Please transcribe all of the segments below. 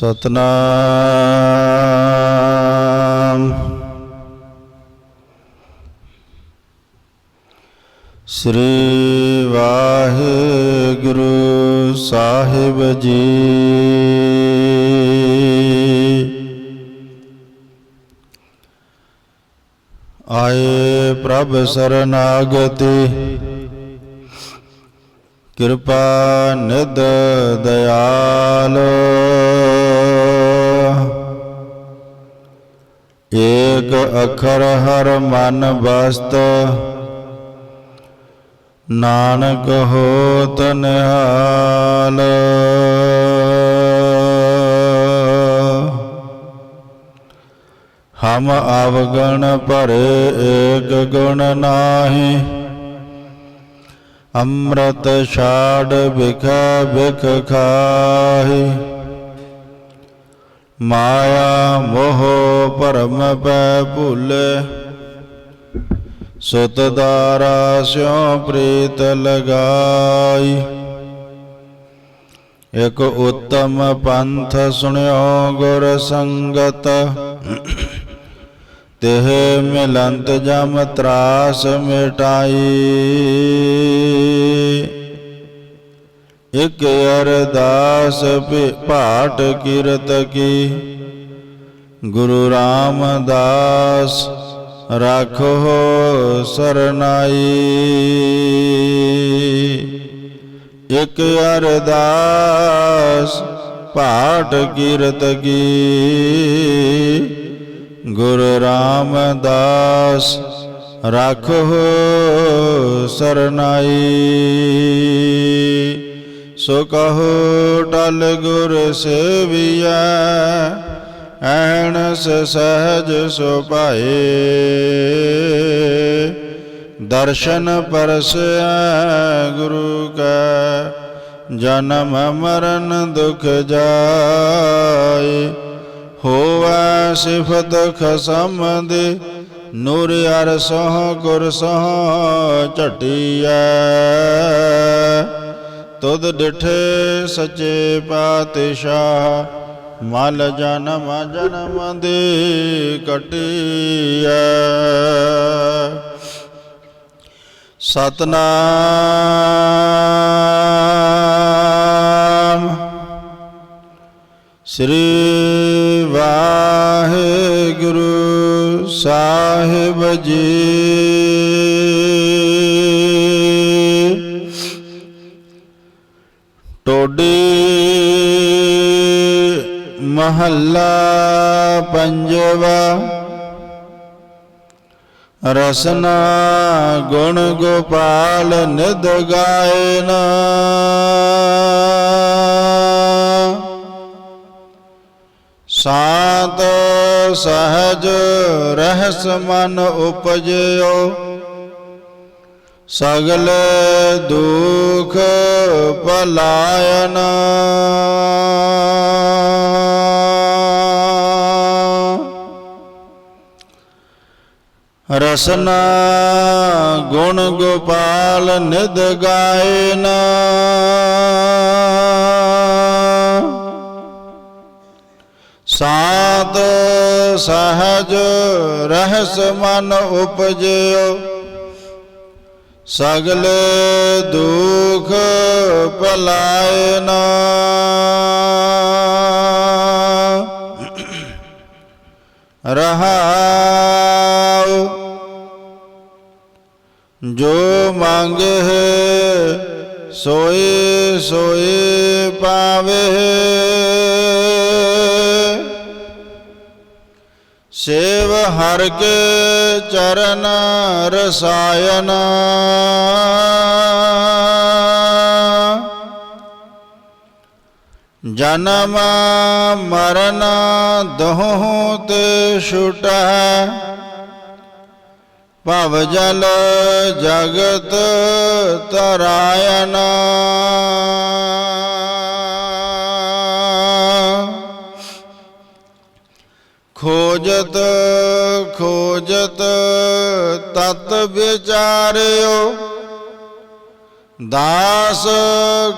ਸਤਨਾਮ। ਸ੍ਰੀ ਵਾਹਿਗੁਰੂ ਸਾਹਿਬ ਜੀ। ਆਏ ਪ੍ਰਭ ਸਰਨਾਗਤੀ ਕਿਰਪਾ ਨਿਦ ਦਇਆਲ। ਏਕ ਅਖਰ ਹਰ ਮਨ ਬਸਤ ਨਾਨਕ ਹੋਤ ਨਿਹਾਲ। ਹਮ ਅਵਗਣ ਭਰੇ ਏਕ ਗੁਣ ਨਾਹੀ, ਅੰਮ੍ਰਿਤ ਛਾੜ ਬਿਖ ਬਿਖ ਖਾਹੀ। ਮਾਇਆ ਮੋਹ ਭਰਮ ਪੈ ਭੁੱਲ। ਸੁਤ ਦਾਰਾ ਸਿਉ ਪ੍ਰੀਤ ਲਗਾਈ। ਇਕ ਉੱਤਮ ਪੰਥ ਸੁਣਿਓ ਗੁਰ ਸੰਗਤ। ਤਿਹ ਮਿਲੰਤ ਜਮ ਤਰਾਸ ਮਿਟਾਈ। ਇਕ ਅਰਦਾਸ ਭੇ- ਭਾਟ ਕੀਰਤ ਕੀ। ਗੁਰੂ ਰਾਮਦਾਸ, ਰਾਖੋ ਸਰਨਾਈ। ਇਕ ਅਰਦਾਸ, ਪਾਠ ਕੀਰਤ ਕੀ। ਗੁਰੂ ਰਾਮਦਾਸ, ਰਾਖੋ ਸਰਨਾਈ। ਸੋ ਕਹੋ ਟਲ ਗੁਰ ਸੇਵੀਐ, ਐਣਸ ਸਹਜ ਸੁਭਾਏ ਦਰਸ਼ਨ ਪਰਸੈ ਗੁਰੂ ਕੈ, ਜਨਮ ਮਰਨ ਦੁਖ ਜਾਏ। ਹੋਵੈ ਸਿਫਤ ਖਸਮ ਦੇ ਨੂਰ ਅਰਸਹ ਗੁਰ ਸਹ ਝਟੀਐ। ਤੁਧ ਡਿਠੇ ਸੱਚੇ ਪਾਤਸ਼ਾਹ ਮਲ ਜਨਮ ਜਨਮ ਦੇ ਕਟਿਆ ਸਤਨਾਮ ਸ੍ਰੀ ਵਾਹਿਗੁਰੂ ਸਾਹਿਬ ਜੀ। ਟੋਡੀ ਮਹੱਲਾ ਪੰਜਵਾ ਰਸਨਾ ਗੁਣ ਗੋਪਾਲ ਨਿਦ ਗਾਇਨਾ ਸਾਤ ਸਹਜ ਰਹਿਸ ਮਨ ਉਪਜਿਓ। ਸਗਲ ਦੁਖ ਪਲਾਇਨਾ। ਰਸਨਾ ਗੁਣ ਗੋਪਾਲ ਨਿਦ ਗਾਇਨ। ਸਾਤ ਸਹਜ ਰਹਿਸ ਮਨ ਉਪਜਿਓ। ਸਗਲ ਦੁਖ ਪਲਾਇਨਾ ਰਹਾਉ ਜੋ ਮੰਗੇ ਸੋਏ ਸੋਏ ਪਾਵੇ। ਸੇਵ ਹਰ ਕੇ ਚਰਨ ਰਸਾਇਨ ਜਨਮ ਮਰਨ ਦੋਹ ਤੇ ਛੁਟੈ। ਭਵ ਜਲ ਜਗਤ ਤਰਾਇਨ ਖੋਜਤ ਖੋਜਤ ਤਤ ਵਿਚਾਰਿਓ। ਦਾਸ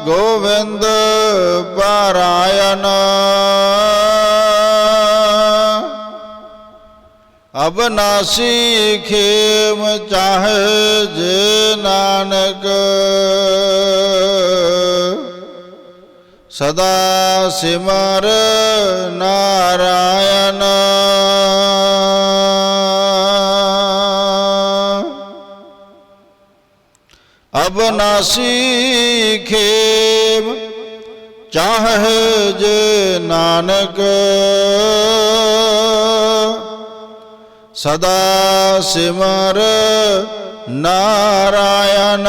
ਗੋਵਿੰਦ ਪਾਰਾਇਣ। ਅਬਨਾਸੀ ਖੇਮ ਚਾਹੇ ਜੇ ਨਾਨਕ। ਸਦਾ ਸਿਮਰ ਨਾਰਾਇਣ। ਅਬਨਾਸੀ ਖੇਮ ਚਾਹ ਜੇ ਨਾਨਕ। ਸਦਾ ਸਿਮਰ ਨਾਰਾਇਣ।